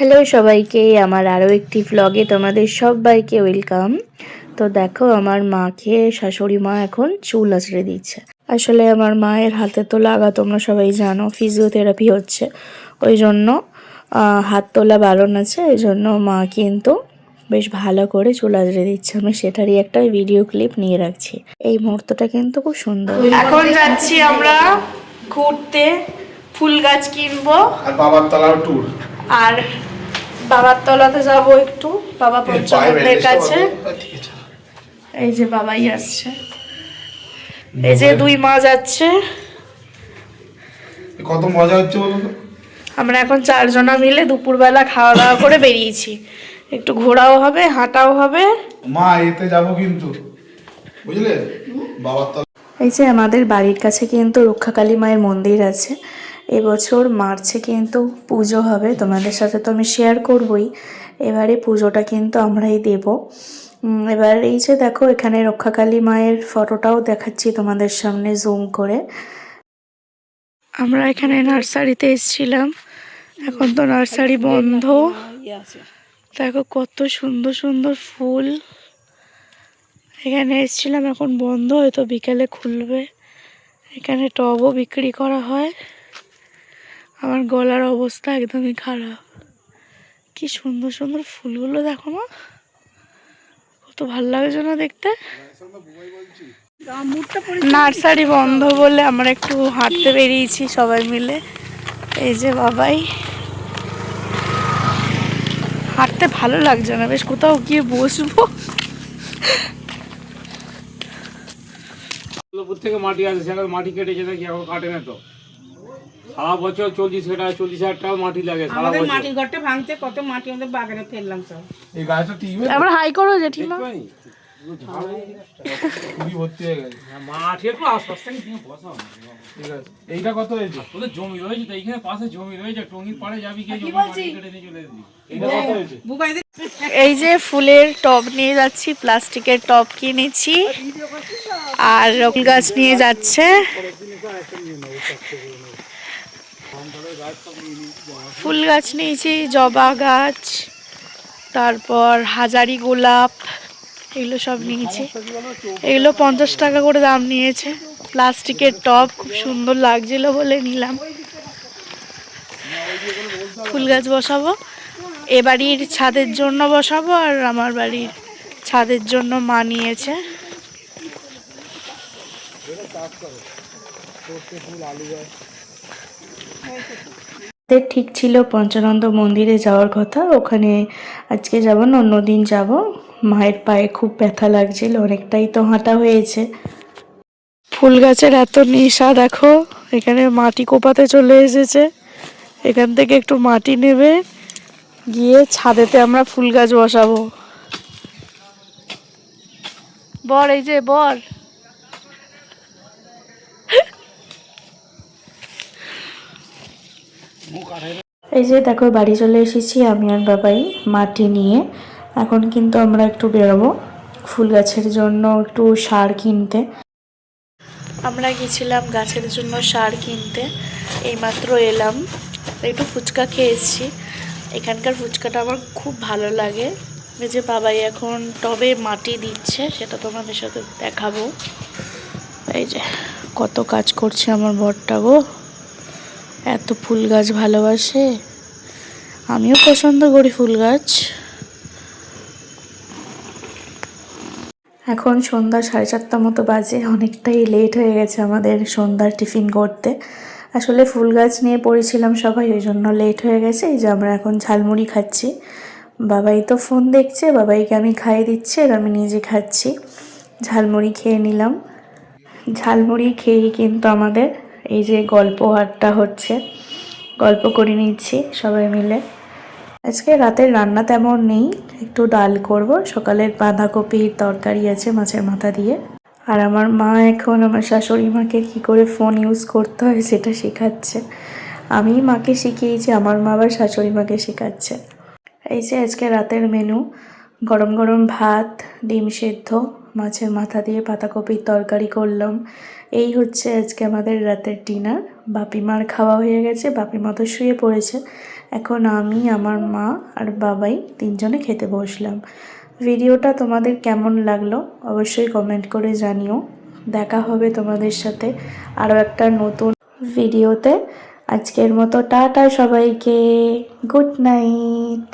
Hello সবাইকে আমার আরও একটি ভ্লগে তোমাদের সবাইকে ওয়েলকাম তো দেখো আমার মাকে শাশুড়ি মা এখন চুল আঁচড়ে দিচ্ছে। আসলে আমার মায়ের হাতে তো লাগা তোমরা সবাই জানো ফিজিওথেরাপি হচ্ছে। ওই জন্য হাত তোলা বারণ আছে ওই জন্য মা কিন্তু বেশ ভালো করে চুল আঁচড়ে দিচ্ছে। আমি সেটারই একটা ভিডিও ক্লিপ নিয়ে রাখছি। এই মুহূর্তটা কিন্তু খুব সুন্দর। এখন যাচ্ছি আমরা ঘুরতে ফুল গাছ কিনবো। আর বাবার তলার ট্যুর আর বাবার তলাতে যাব একটু বাবা পঞ্চমন্দের কাছে। এই যে বাবাই আসছে। এই যে দুই মা যাচ্ছে। কত মজা হচ্ছে আমরা এখন চারজনা মিলে দুপুরবেলা খাওয়া দাওয়া করে বেরিয়েছি। একটু ঘোরাও হবে হাঁটাও হবে। মা এতে যাব কিন্তু। বুঝলে? বাবার তলা এই যে আমাদের বাড়ির কাছে কিন্তু রক্ষাকালী মায়ের মন্দির আছে। এবছর মার্চে কিন্তু পুজো হবে, তোমাদের সাথে তো আমি শেয়ার করবই। এবারে পুজোটা কিন্তু আমরাই দেব। এবার এই যে দেখো, এখানে রক্ষাকালী মায়ের ফটোটাও দেখাচ্ছি তোমাদের সামনে জুম করে। আমরা এখানে নার্সারিতে এসেছিলাম। এখন তো নার্সারি বন্ধ। দেখো কত সুন্দর সুন্দর ফুল। এখানে এসেছিলাম, এখন বন্ধ হয়তো বিকেলে খুলবে। এখানে টবও বিক্রি করা হয়। আমার গলার অবস্থা একদমই খারাপ। কি সুন্দর সুন্দর ফুলগুলো দেখো মা। কত ভালো লাগছে না দেখতে। নার্সারি বন্ধ বলে আমরা একটু হাঁটতে বেরিয়েছি সবাই মিলে। এই যে বাবাই। হাঁটতে ভালো লাগছে না, বেশ কোথাও গিয়ে বসবো। থেকে মাটি আসে সেখানে মাটি কেটেছে নাকি এখন কাটে না তো। সারা বছর চল্লিশ টাকা চল্লিশ হাজার টাকা মাটি লাগে সারা আমাদের বছর। মাটির ঘরটা ভাঙতে কত মাটি আমাদের বাগানে ফেললাম সব। এই গাছটা টিকবে হাই করো জেঠিমা দেখবেন? কুড়ি ভর্তি হয়ে গেছে। মাটি একটু আশপাশ থেকে দিয়ে বসাও। না। ঠিক আছে। এইটা কত হয়েছে? তোদের জমি রয়েছে তো এইখানে পাশে জমি রয়েছে টঙ্গির পাড়ে যাবি কে জমি মাটি কেটে নিয়ে চলে যাবি এইটা কত হয়েছে? বুবাইদের এই যে ফুলের টব নিয়ে যাচ্ছি প্লাস্টিকের টব কিনেছি আর রকুল গাছ নিয়ে যাচ্ছে। ফুল গাছ নিয়েছি জবা গাছ, তারপর হাজারি গোলাপ, এগুলো সব নিয়েছি। এগুলো পঞ্চাশ টাকা করে দাম নিয়েছে। প্লাস্টিকের টব, খুব সুন্দর লাগছিল বলে নিলাম। ফুল গাছ বসাবো। এ বাড়ির ছাদের জন্য বসাবো আর আমার বাড়ির ছাদের জন্য মা নিয়েছে। আমাদের ঠিক ছিল পঞ্চানন্দ মন্দিরে যাওয়ার কথা। ওখানে আজকে যাব না অন্যদিন যাব। মায়ের পায়ে খুব ব্যথা লাগছিল, অনেকটাই তো হাঁটা হয়েছে। ফুল গাছের এত নেশা, দেখো, এখানে মাটি কোপাতে চলে এসেছে। এখান থেকে একটু মাটি নেবে, গিয়ে ছাদেতে আমরা ফুল গাছ বসাবো। বর, এই যে বর। এই যে দেখো, বাড়ি চলে এসেছি আমি আর বাবাই মাটি নিয়ে। এখন কিন্তু আমরা একটু বেরোবো ফুল গাছের জন্য একটু সার কিনতে। আমরা গেছিলাম গাছের জন্য সার কিনতে, এইমাত্র এলাম। একটু ফুচকা খেয়েছি। এখানকার ফুচকাটা আমার খুব ভালো লাগে। এই যে বাবাই এখন টবে মাটি দিচ্ছে, সেটা তোমাদের সাথে দেখাবো। এই যে কত কাজ করছে আমার বরটা গো। এত ফুল গাছ ভালোবাসে? আমিও পছন্দ করি ফুল গাছ। এখন সন্ধ্যা সাড়ে চারটা মতো বাজে, অনেকটাই লেট হয়ে গেছে আমাদের সন্ধ্যার টিফিন করতে। আসলে ফুল গাছ নিয়ে পড়েছিলাম সবাই, ওই জন্য লেট হয়ে গেছে, এই যে আমরা এখন ঝালমুড়ি খাচ্ছি। বাবাই তো ফোন দেখছে, বাবাইকে আমি খাইয়ে দিচ্ছি, আর আমি নিজে খাচ্ছি। ঝালমুড়ি খেয়ে নিলাম। ঝালমুড়ি খেয়েই কিন্তু আমাদের এই যে গল্প আড্ডা হচ্ছে, গল্প করে নিচ্ছি সবাই মিলে। আজকে রাতের রান্না তেমন নেই, একটু ডাল করব, সকালের বাঁধাকপির তরকারি আছে মাছের মাথা দিয়ে। আর আমার মা এখন আমার শাশুড়ি মাকে কী করে ফোন ইউজ করতে হয় সেটা শেখাচ্ছে। আমি মাকে শিখিয়েছি আমার মা আবার শাশুড়ি মাকে শেখাচ্ছে। এই যে আজকে রাতের মেনু গরম গরম ভাত, ডিম সেদ্ধ মাছের মাথা দিয়ে পাতাকপির তরকারি করলাম। এই হচ্ছে আজকে আমাদের রাতের ডিনার বাপিমার খাওয়া হয়ে গেছে, বাপিমা তো শুয়ে পড়েছে। এখন আমি, আমার মা আর বাবাই তিনজনে খেতে বসলাম। ভিডিওটা তোমাদের কেমন লাগল অবশ্যই কমেন্ট করে জানিও। দেখা হবে তোমাদের সাথে আরও একটা নতুন ভিডিওতে। আজকের মতো টাটা সবাইকে। Good night.